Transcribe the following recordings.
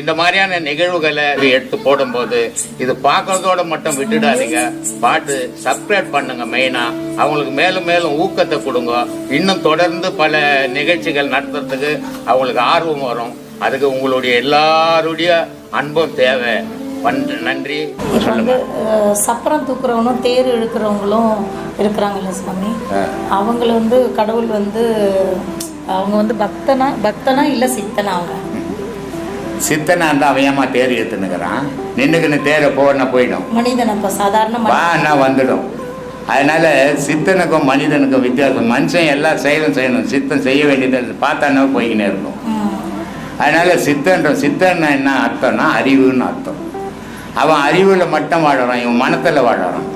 இந்த மாதிரியான நிகழ்வுகளை எடுத்து போடும்போது இது பார்க்கறதோட மட்டும் விட்டுடாதீங்க. பாட்டு சப்ஸ்கிரைப் பண்ணுங்க மெயினா அவங்களுக்கு மேலும் மேலும் ஊக்கத்தை கொடுங்க. இன்னும் தொடர்ந்து பல நிகழ்ச்சிகள் நடத்துறதுக்கு அவங்களுக்கு ஆர்வம் வரும். அதுக்கு உங்களுடைய எல்லாருடைய அன்பும் தேவை. நன்றி. வந்து சப்பரம் தூக்குறவனும் தேர் இழுக்கிறவங்களும் இருக்கிறாங்கல்ல சாமி அவங்கள வந்து கடவுள் வந்து அவங்க வந்து பக்தனா பக்தனா இல்லை சித்தனா அவங்க? சித்தனா இருந்தா அவன் ஏமா தேர் எடுத்துனுக்குறான் நின்னுக்குன்னு தேரை போன போயிடும். மனிதன் அப்போ சாதாரண மனிதன். வான்னா வந்துடும். அதனால சித்தனுக்கும் மனிதனுக்கும் வித்தியாசம். மனுஷன் எல்லா செயலும் செய்யணும். சித்தன் செய்ய வேண்டியது பார்த்தானே போய்கினே இருக்கும். அதனால சித்தன்ற சித்தன்னா என்ன அர்த்தம்னா அறிவுன்னு அர்த்தம். அவன் அறிவில் மட்டும் வாழறான் இவன் மனத்தில் வாழறான்.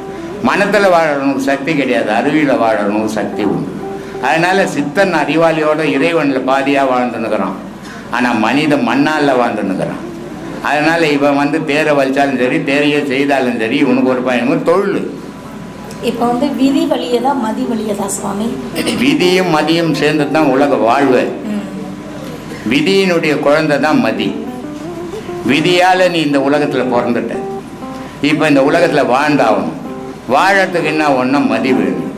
மனத்தில் வாழறவனுக்கு சக்தி கிடையாது அறிவியில் வாழறவனுக்கு சக்தி உண்டு. அதனால சித்தன் அறிவாளியோட இறைவனில் பாதியாக வாழ்ந்துன்னுக்குறான். ஆனால் மனிதன் மண்ணால் வாழ்ந்துன்னுக்குறான் அதனால இவன் வந்து தேரை வலிச்சாலும் சரி தேரையே செய்தாலும் சரி இவனுக்கு ஒரு பயனும் தொழில் இப்போ வந்து விதி வழியை தான் மதி வழியை தான் சுவாமி. விதியும் மதியும் சேர்ந்து தான் உலக வாழ்வு. விதியினுடைய குழந்தை தான் மதி. விதியால் நீ இந்த உலகத்தில் பிறந்துட்ட. இப்போ இந்த உலகத்தில் வாழ்ந்தாகணும். வாழறதுக்கு என்ன ஒன்றா மதி வேணும்.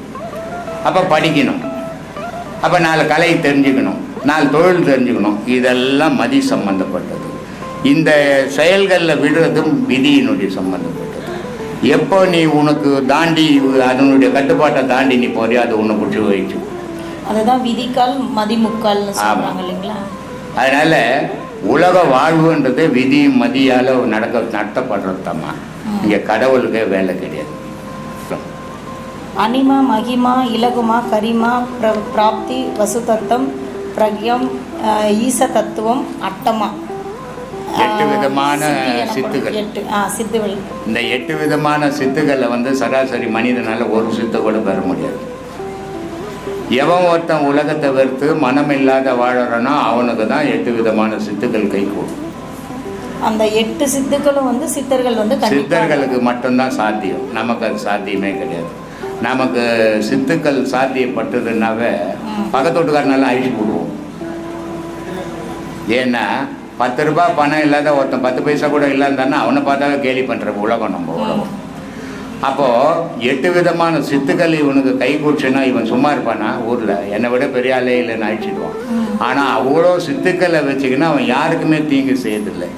அப்போ படிக்கணும். அப்போ நாலு கலையை தெரிஞ்சுக்கணும். நாலு தொழில் தெரிஞ்சுக்கணும். இதெல்லாம் மதி சம்பந்தப்பட்டது. இந்த செயல்களில் விடுறதும் விதியினுடைய சம்பந்தப்பட்டது. எப்போ நீ உனக்கு தாண்டி அதனுடைய கட்டுப்பாட்டை தாண்டி நீ போறியோ அது உன்னை பிடிச்சி போயிடுச்சு அதுதான் விதிக்கால் மதிமுக்கால்னு சொல்றாங்க ஆமா. இல்லைங்களா? அதனால உலக வாழ்வுன்றது விதி மதியால் நடக்க நடத்தப்படுறது தாம்மா இங்கே கடவுளுக்கே வேலை கிடையாது. அனிமா மகிமா இலகுமா கரிமா பிர பிராப்தி வசுதத்தம் பிரக்யம் ஈச தத்துவம் அட்டமா. எட்டு விதமான சித்துகள். சித்துகள். இந்த எட்டு விதமான சித்துக்களை வந்து சராசரி மனிதனால ஒரு சித்து கூட பெற முடியாது. எவன் ஒருத்தன் உலகத்தை வெறுத்து மனம் இல்லாத வாழறானோ அவனுக்கு தான் எட்டு விதமான சித்துக்கள் கைகூடும் அந்த எட்டு சித்துக்களும் வந்து சித்தர்கள் வந்து சித்தர்களுக்கு மட்டும்தான் சாத்தியம். நமக்கு அது சாத்தியமே கிடையாது. நமக்கு சித்துக்கள் சாத்தியப்பட்டதுன்னாவே பக்கத்து வீட்டுக்காரனெல்லாம் அழிச்சு விடுவோம் ஏன்னா பத்து ரூபாய் பணம் இல்லாத ஒருத்தன் பத்து பைசா கூட இல்லாதானா அவனை பார்த்தாவே கேலி பண்ணுற உலகம் நம்ம உலகம். அப்போது எட்டு விதமான சித்துக்கள் இவனுக்கு கை கூச்சுன்னா இவன் சும்மா இருப்பானா? ஊரில். என்னை விட பெரிய ஆளே இல்லைன்னு அழிச்சிடுவான். ஆனால் அவ்வளோ சித்துக்களை வச்சுக்கினா அவன் யாருக்குமே தீங்கு செய்யறதில்லை.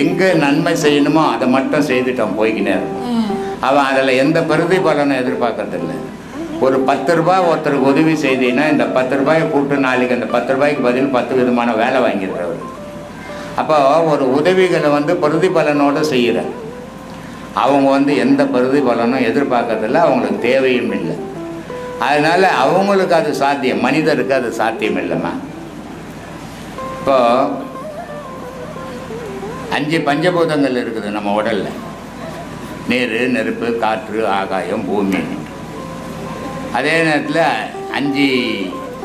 எங்கே நன்மை செய்யணுமோ அதை மட்டும் செய்துட்டான் போய்க்கினே இருக்கும் அவன் அதில் எந்த பிரதிபலனும் எதிர்பார்க்கறதில்லை. ஒரு பத்து ரூபாய் ஒருத்தருக்கு உதவி செய்தீங்கன்னா இந்த பத்து ரூபாயை கூப்பிட்டு நாளைக்கு அந்த பத்து ரூபாய்க்கு பதில் பத்து விதமான வேலை வாங்கிடுறவர். அப்போ ஒரு உதவிகளை வந்து பிரதிபலனோடு செய்கிற அவங்க வந்து எந்த பிரதிபலனும் எதிர்பார்க்கறதில்ல அவங்களுக்கு தேவையும் இல்லை. அதனால் அவங்களுக்கு அது சாத்தியம் மனிதருக்கு அது சாத்தியம் இல்லைம்மா. இப்போ அஞ்சு பஞ்சபூதங்கள் இருக்குது நம்ம உடலில். நீர் நெருப்பு காற்று ஆகாயம் பூமி. அதே நேரத்தில் அஞ்சு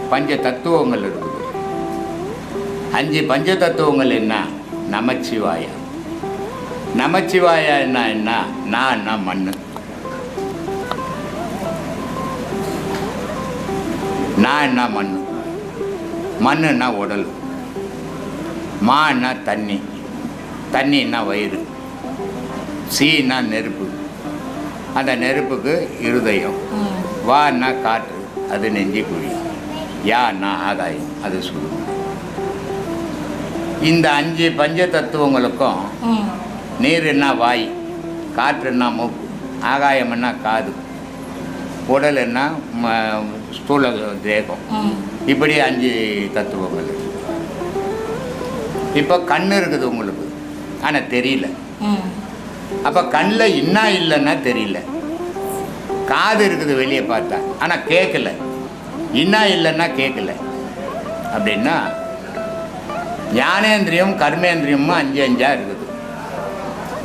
பஞ்ச தத்துவங்கள் இருக்குது. அஞ்சு பஞ்ச தத்துவங்கள் என்ன? நமச்சிவாயா. நமச்சிவாயா என்ன என்ன? நான் என்ன மண் நான் என்ன மண் மண்ணுன்னா உடல். மான்னா தண்ணி. தண்ணின்னா வயிறு. சீனா நெருப்பு. அந்த நெருப்புக்கு இருதயம். வான்னா காற்று அது நெஞ்சி குழி. யான்னா ஆதாயம் அது சுடு. இந்த அஞ்சு பஞ்ச தத்துவங்களுக்கும் நீருன்னா வாய் காற்றுன்னா மூக்கு ஆகாயம்னா காது உடலுன்னா ஸ்தூல தேகம். இப்படி அஞ்சு தத்துவங்கள். இப்போ கண் இருக்குது உங்களுக்கு. ஆனால் தெரியல. அப்போ கண்ணில் என்ன இல்லைன்னா தெரியல. காது இருக்குது வெளியே பார்த்தா ஆனால் கேட்கல என்ன இல்லைன்னா கேட்கல அப்படின்னா ஞானேந்திரியம் கர்மேந்திரியமும் அஞ்சு அஞ்சா இருக்குது.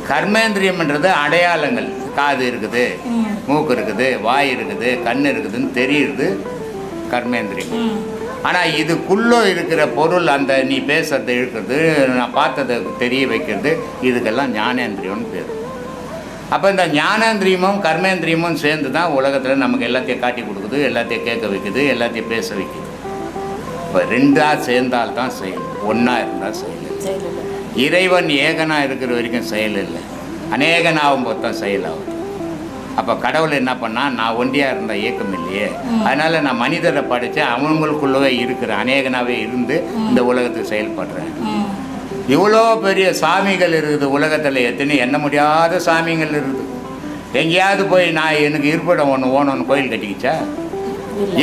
கர்மேந்திரியம்ன்றது அடையாளங்கள். காது இருக்குது மூக்கு இருக்குது வாய் இருக்குது கண் இருக்குதுன்னு தெரியுது கர்மேந்திரியம். ஆனால் இதுக்குள்ளே இருக்கிற பொருள் அந்த நீ பேசுறதை இழுக்கிறது நான் பார்த்ததை தெரிய வைக்கிறது இதுக்கெல்லாம் ஞானேந்திரியம்னு பேர். அப்போ இந்த ஞானேந்திரியமும் கர்மேந்திரியமும் சேர்ந்து தான் உலகத்தில் நமக்கு எல்லாத்தையும் காட்டி கொடுக்குது எல்லாத்தையும் கேட்க வைக்குது எல்லாத்தையும் பேச வைக்குது. இப்போ ரெண்டாக சேர்ந்தால் தான் செயல் ஒன்றா இருந்தால் செயல் இறைவன் ஏகனாக இருக்கிற வரைக்கும் செயல் இல்லை. அநேகனாகும் போது தான் செயல் ஆகும் அப்போ கடவுள் என்ன பண்ணா நான் ஒண்டியாக இருந்த இயக்கம் இல்லையே. அதனால் நான் மனிதரை படித்து அவங்களுக்குள்ளவே இருக்கிற அநேகனாகவே இருந்து இந்த உலகத்துக்கு செயல்படுறேன். இவ்வளோ பெரிய சாமிகள் இருக்குது உலகத்தில் எத்தனை எண்ண முடியாத சாமிகள் இருக்குது. எங்கேயாவது போய் நான் எனக்கு இருப்பிடம் ஒன்று ஓணும்னு கோயில் கட்டிக்கிச்சா?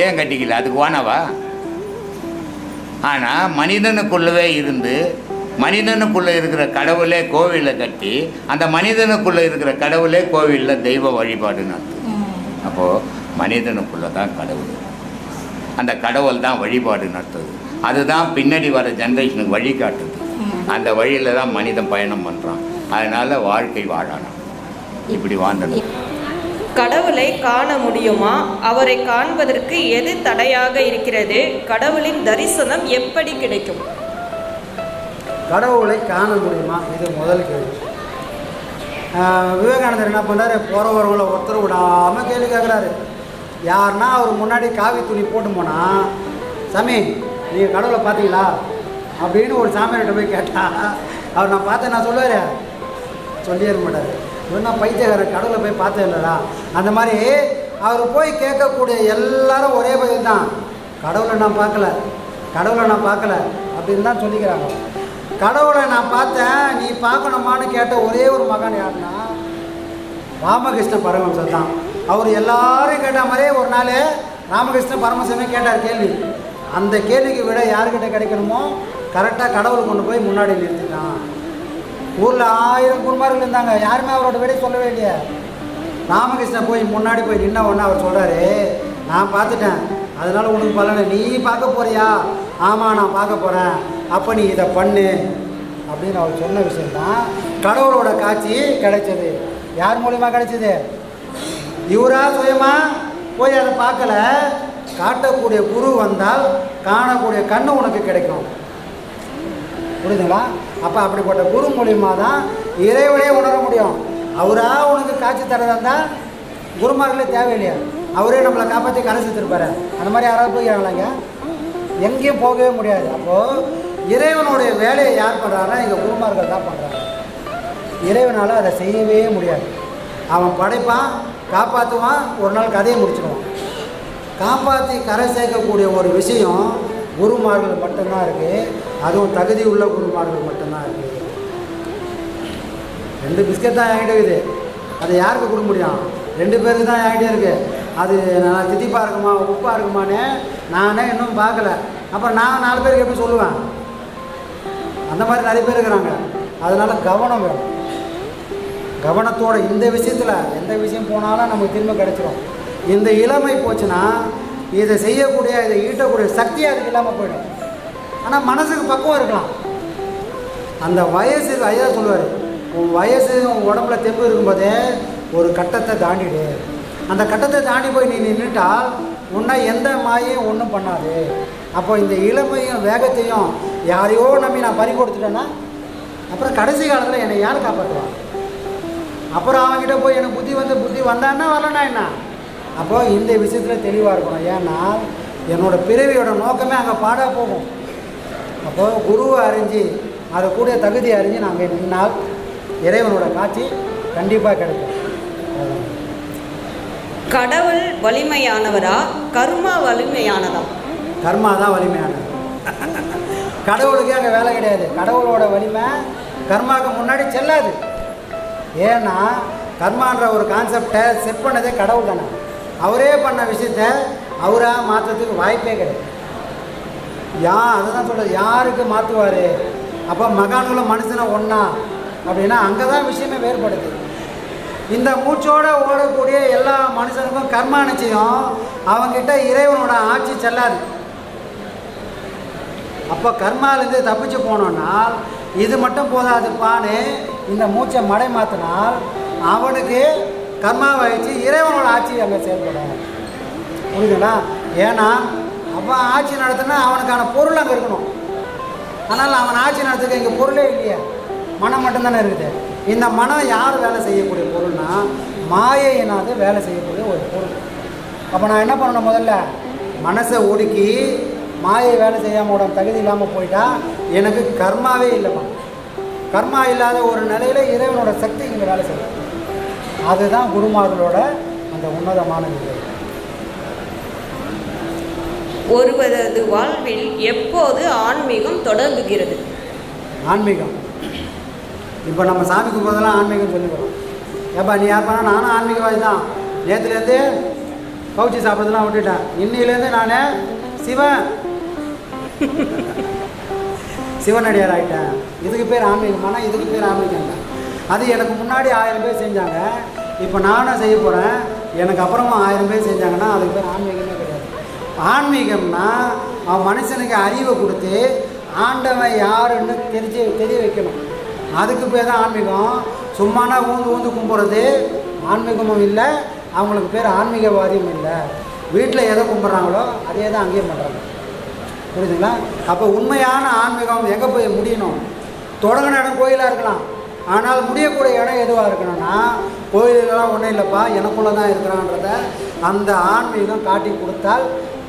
ஏன் கட்டிக்கல? அதுக்கு ஓனவா ஆனால் மனிதனுக்குள்ளவே இருந்து மனிதனுக்குள்ளே இருக்கிற கடவுளே கோவிலில் கட்டி அந்த மனிதனுக்குள்ளே இருக்கிற கடவுளே கோவிலில் தெய்வ வழிபாடு ம். அப்போது மனிதனுக்குள்ளே தான் கடவுள். அந்த கடவுள் தான் வழிபாடு நடத்துது. அதுதான் பின்னாடி வர ஜென்ரேஷனுக்கு வழிகாட்டுது. அந்த வழியில் தான் மனிதன் பயணம் பண்ணுறான் அதனால் வாழ்க்கை வாழணும் இப்படி வாழ்ந்தது கடவுளை காண முடியுமா? அவரை காண்பதற்கு எது தடையாக இருக்கிறது? கடவுளின் தரிசனம் எப்படி கிடைக்கும்? கடவுளை காண முடியுமா? இது முதல் கேள்வி. விவேகானந்தர் என்ன பண்ணுறாரு போகிறவர்களை ஒருத்தர் விடாமல் கேள்வி கேட்குறாரு யாருன்னா அவர் முன்னாடி காவி துணி போட்டு போனால் சாமி நீங்கள் கடவுளை பார்த்தீங்களா? அப்படின்னு ஒரு சாமியார்கிட்ட போய் கேட்டால் அவர் நான் பார்த்தேன் நான் சொல்லுவார். சொல்லியிருக்க மாட்டார். இவன் நான் பைத்தியக்காரன் கடவுளை போய் பார்த்தேன் இல்லைடா. அந்த மாதிரி அவர் போய் கேட்கக்கூடிய எல்லாரும் ஒரே பதில் தான் கடவுளை நான் பார்க்கல கடவுளை நான் பார்க்கல அப்படின்னு தான் சொல்லிக்கிறாங்க. கடவுளை நான் பார்த்தேன் நீ பார்க்கணுமான்னு கேட்ட ஒரே ஒரு மகன் யாருன்னா ராமகிருஷ்ண பரமஹம்சர் தான். அவர் எல்லாரும் கேட்ட மாதிரியே ஒரு நாள் ராமகிருஷ்ண பரமஹம்சமே கேட்டார் கேள்வி. அந்த கேள்விக்கு விட யாருக்கிட்ட கிடைக்கணுமோ கரெக்டாக கடவுள் கொண்டு போய் முன்னாடி நிறுத்திட்டான். ஊரில் ஆயிரம் குருமார்கள் இருந்தாங்க. யாருமே அவரோட விடை சொல்லவே இல்லையா. ராமகிருஷ்ணன் போய் முன்னாடி போய் நின்ன ஒன்று அவர் சொல்கிறாரு நான் பார்த்துட்டேன். அதனால் உனக்கு பலனை நீ பார்க்க போறியா? ஆமாம் நான் பார்க்க போகிறேன் அப்போ நீ இதை பண்ணு. அப்படின்னு அவர் சொன்ன விஷயம்தான் கடவுளோட காட்சி கிடைச்சது. யார் மூலியமாக கிடைச்சது? இவரா சுயமாக போய் அதை பார்க்கல. காட்டக்கூடிய குரு வந்தால் காணக்கூடிய கண்ணு உனக்கு கிடைக்கும். புரியுதுங்களா? அப்போ அப்படிப்பட்ட குரு மூலியமாக தான் இறைவனே உணர முடியும். அவராக உனக்கு காட்சி தரதா இருந்தால் குருமார்களே தேவையில்லையா? அவரே நம்மளை காப்பாற்றி கரை சேர்த்துருப்பாரு அந்த மாதிரி யாராவது போய்க்கிறாங்களாங்க எங்கேயும் போகவே முடியாது. அப்போது இறைவனுடைய வேலையை யார் பண்ணுறாருன்னா எங்கள் குருமார்கள் தான் பண்ணுறாங்க இறைவனால் அதை செய்யவே முடியாது. அவன் படைப்பான் காப்பாற்றுவான் ஒரு நாள் கதையை முடிச்சிடுவான். காப்பாற்றி கரை சேர்க்கக்கூடிய ஒரு விஷயம் குருமார்கள் மட்டும்தான் இருக்குது அதுவும் தகுதி உள்ள குருமார்கள் மட்டும்தான் இருக்குது ரெண்டு பிஸ்கட் தான் என்கிட்ட இருக்குது. அதை யாருக்கு கொடுக்க முடியும்? ரெண்டு பேருக்கு தான் என்கிட்ட இருக்குது அது நான் தித்திப்பாக இருக்குமா உப்பாக இருக்குமான்னு நானே இன்னும் பார்க்கல. அப்புறம் நான் நாலு பேருக்கு எப்படி சொல்லுவேன்? அந்த மாதிரி நிறைய பேர் இருக்கிறாங்க. அதனால் கவனம் வேணும். கவனத்தோட இந்த விஷயத்தில் எந்த விஷயம் போனாலும் நமக்கு திரும்ப கிடைச்சிரும். இந்த இளமை போச்சுன்னா இதை செய்யக்கூடிய இதை ஈட்டக்கூடிய சக்தி அதுக்கு இல்லாமல் போயிடும். ஆனால் மனசுக்கு பக்குவம் இருக்கலாம். அந்த வயசு ஐயா சொல்லுவார் உன் வயசு உன் உடம்புல தெம்பு இருக்கும்போதே ஒரு கட்டத்தை தாண்டிடு. அந்த கட்டத்தை தாண்டி போய் நீ நின்றுட்டால் உன்னை எந்த மாயும் ஒன்றும் பண்ணாது. அப்போ இந்த இளமையும் வேகத்தையும் யாரையோ நம்பி நான் பறி கொடுத்துட்டேன்னா அப்புறம் கடைசி காலத்தில் என்னை யார் காப்பாற்றுவான் அப்புறம் அவன்கிட்ட போய் எனக்கு புத்தி வந்து புத்தி வந்தான்னா வரலன்னா என்ன? அப்போ இந்த விஷயத்தில் தெளிவாக இருக்கணும். ஏன்னா என்னோட பிறவியோட நோக்கமே அங்கே பாடாக போகும். அப்போ குருவை அறிஞ்சு அதை கூடிய தகுதி அறிஞ்சு நாங்கள் நின்னால் இறைவனோட காட்சி கண்டிப்பாக கிடைக்கும். கடவுள் வலிமையானவரா? கர்மா வலிமையானதா? கர்மா தான் வலிமையானது. கடவுளுக்கே அங்கே வேலை கிடையாது. கடவுளோட வலிமை கர்மாவுக்கு முன்னாடி செல்லாது. ஏன்னா கர்மான்ற ஒரு கான்செப்டை செட் பண்ணதே கடவுள் தானே அவரே பண்ண விஷயத்த அவராக மாற்றத்துக்கு வாய்ப்பே கிடையாது. யா அதுதான் சொல்கிறது யாருக்கு மாற்றுவார் அப்போ மகான்களும் மனுஷனை ஒன்றா அப்படின்னா அங்கே தான் விஷயமே வேறுபடுது. இந்த மூச்சோடு ஓடக்கூடிய எல்லா மனுஷனுக்கும் கர்மா நிச்சயம் அவங்கிட்ட இறைவனோட ஆட்சி செல்லாது. அப்போ கர்மாலேருந்து தப்பிச்சு போனோன்னால் இது மட்டும் போதாதுப்பான்னு இந்த மூச்சை மடை மாற்றினால் அவனுக்கு கர்மாவை வச்சு இறைவனோட ஆட்சி அங்கே செயல்படும். புரியுதுங்களா? ஏன்னா அவன் ஆட்சி நடத்தினா அவனுக்கான பொருள் அங்கே இருக்கணும். ஆனால் அவன் ஆட்சி நடத்துக்கு இங்கே பொருளே இல்லையா. மனம் மட்டும்தானே இருக்குது. இந்த மனம் யார் வேலை செய்யக்கூடிய பொருள்னா மாயையினாவது வேலை செய்யக்கூடிய ஒரு பொருள். அப்போ நான் என்ன பண்ணணும் முதல்ல? மனசை ஒடுக்கி மாயை வேலை செய்யாமல் உடம்பு தகுதி இல்லாமல் போயிட்டா எனக்கு கர்மாவே இல்லைப்பா கர்மா இல்லாத ஒரு நிலையில் இறைவனோட சக்தி இங்கே வேலை செய்யும். அதுதான் குருமார்களோட அந்த உன்னதமான நிலை. ஒருவரது வாழ்வில் எப்போது ஆன்மீகம் தொடங்குகிறது? ஆன்மீகம். இப்போ நம்ம சாமி கும்பிட்றதெல்லாம் ஆன்மீகம் சொல்லிக்கிறோம். ஏப்பா நீ யார் பண்ணா நானும் ஆன்மீகவாதி தான். நேற்றுலேருந்து கவுச்சி சாப்பிட்றதெல்லாம் விட்டுட்டேன். இன்னிலேருந்து நான் சிவன் சிவனடியார் ஆகிட்டேன் இதுக்கு பேர் ஆன்மீகமானா இதுக்கு பேர் ஆன்மீகம் தான் அது எனக்கு முன்னாடி ஆயிரம் பேர் செஞ்சாங்க. இப்போ நானும் செய்ய போகிறேன் எனக்கு அப்புறமா ஆயிரம் பேர் செஞ்சாங்கன்னா அதுக்கு பேர் ஆன்மீகமே கிடையாது. ஆன்மீகம்னா அவன் மனுஷனுக்கு அறிவை கொடுத்து ஆண்டவன் யாருன்னு தெரிஞ்சு தெரிய வைக்கணும். அதுக்கு பேர் தான் ஆன்மீகம். சும்மானா ஊந்து ஊந்து கும்பிட்றது ஆன்மீகமும் இல்லை. அவங்களுக்கு பேர் ஆன்மீகவாதியும் இல்லை. வீட்டில் எதை கும்பிட்றாங்களோ அதே தான் அங்கேயும் பண்ணுறாங்க புரியுதுங்களா? அப்போ உண்மையான ஆன்மீகம் எங்கே போய் முடியணும்? தொடங்கின இடம் கோயிலாக இருக்கலாம். ஆனால் முடியக்கூடிய இடம் எதுவாக இருக்கணும்னா கோயிலெல்லாம் ஒன்றும் இல்லைப்பா எனக்குள்ளே தான் இருக்கிறான்றத அந்த ஆன்மீகம் காட்டி கொடுத்தால்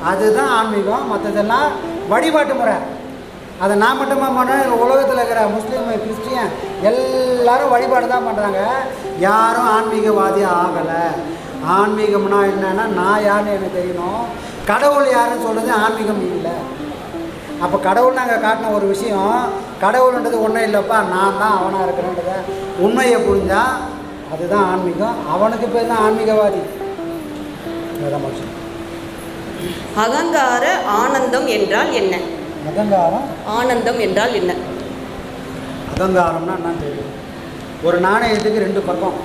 அதுதான் ஆன்மீகம். மற்றதெல்லாம் வழிபாட்டு முறை. அதை நான் மட்டுமா பண்ணேன்? உலகத்தில் இருக்கிற முஸ்லீம் கிறிஸ்டியன் எல்லாரும் வழிபாடு தான் பண்ணுறாங்க யாரும் ஆன்மீகவாதியாக ஆகலை. ஆன்மீகம்னா என்னென்னா நான் யாருன்னு எனக்கு தெரியணும். கடவுள் யாருன்னு சொல்கிறது ஆன்மீகம் இல்லை. அப்போ கடவுள் நாங்கள் காட்டின ஒரு விஷயம் கடவுள்ன்றது ஒன்றும் இல்லைப்பா நான் தான் அவனாக இருக்கிறேன்றத உண்மையை புரிஞ்சா அதுதான் ஆன்மீகம். அவனுக்கு பேர் தான் ஆன்மீகவாதி? மனுஷன் அகங்கார ஆனந்தம் என்றால் என்ன? அகங்காரம்? ஆனந்தம் என்றால் என்ன? அகங்காரம்னா என்னன்னு தெரியும். ஒரு நாணயத்துக்கு ரெண்டு பக்கம்.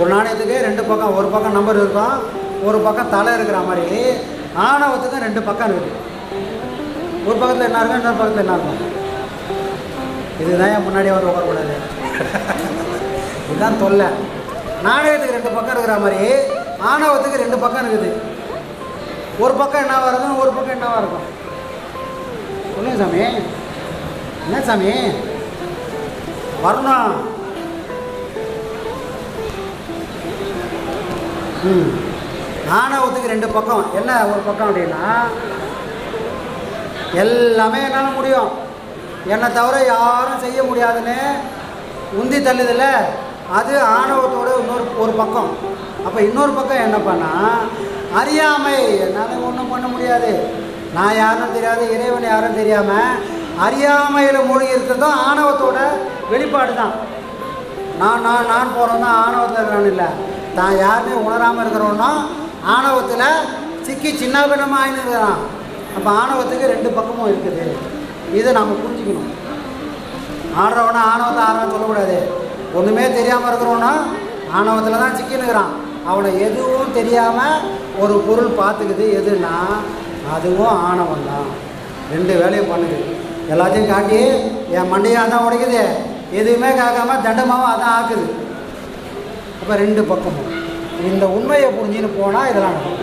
ஒரு நாணயத்துக்கு ரெண்டு பக்கம். ஒரு பக்கம் நம்பர் இருக்கும் ஒரு பக்கம் தலை இருக்கிற மாதிரி. ஆணவத்துக்கும் ரெண்டு பக்கம் இருக்குது ஒரு பக்கத்தில் என்ன இருக்கும் இன்னொரு பக்கத்தில் என்ன இருக்கும் இதுதான் என் முன்னாடி அவர் உட்காரக்கூடாது இதுதான் தொல்லை. நாணயத்துக்கு ரெண்டு பக்கம் இருக்கிற மாதிரி ஆணவத்துக்கு ரெண்டு பக்கம் இருக்குது. ஒரு பக்கம் என்னவாக இருக்கும் ஒரு பக்கம் என்னவாக இருக்கும்? சொல்லுங்க சாமி. என்ன சாமி? வரணும் ம். ஆணவத்துக்கு ரெண்டு பக்கம். என்ன ஒரு பக்கம் அப்படின்னா எல்லாமே என்னால் முடியும். என்னை தவிர யாரும் செய்ய முடியாதுன்னு உந்தி தள்ளுதில்ல. அது ஆணவத்தோட இன்னொரு ஒரு பக்கம். அப்போ இன்னொரு பக்கம் என்ன பண்ணால் அறியாமை என்னால் ஒன்றும் பண்ண முடியாது. நான் யாரும் தெரியாது இறைவன் யாரும் தெரியாமல் அறியாமையில் மூழ்கி இருக்கிறதும் ஆணவத்தோட வெளிப்பாடு தான் நான் நான் நான் போகிறோம் தான் ஆணவத்தில் இருக்கிறான் இல்லை. தான் யாருமே உணராமல் இருக்கிறோன்னா ஆணவத்தில் சிக்கி சின்ன பின்னமாக இருக்கிறான். அப்போ ஆணவத்துக்கு ரெண்டு பக்கமும் இருக்குது. இதை நாம் புரிஞ்சுக்கணும். ஆடுறவனா ஆணவத்தை ஆடுறவன் சொல்லக்கூடாது. ஒன்றுமே தெரியாமல் இருக்கிறவனா ஆணவத்தில் தான் சிக்கினுக்கிறான் அவனை எதுவும் தெரியாமல் ஒரு பொருள் பார்த்துக்குது. எதுன்னா அதுவும் ஆணவம் தான். ரெண்டு வேலையும் பண்ணுது. எல்லாத்தையும் காட்டி என் மண்டையாக தான் உடைக்குது. எதுவுமே காக்காமல் தண்டமாகவும் அதான் ஆக்குது. அப்போ ரெண்டு பக்கமும். இந்த உண்மையை புரிஞ்சுன்னு போனால் இதெல்லாம் நடக்கும்.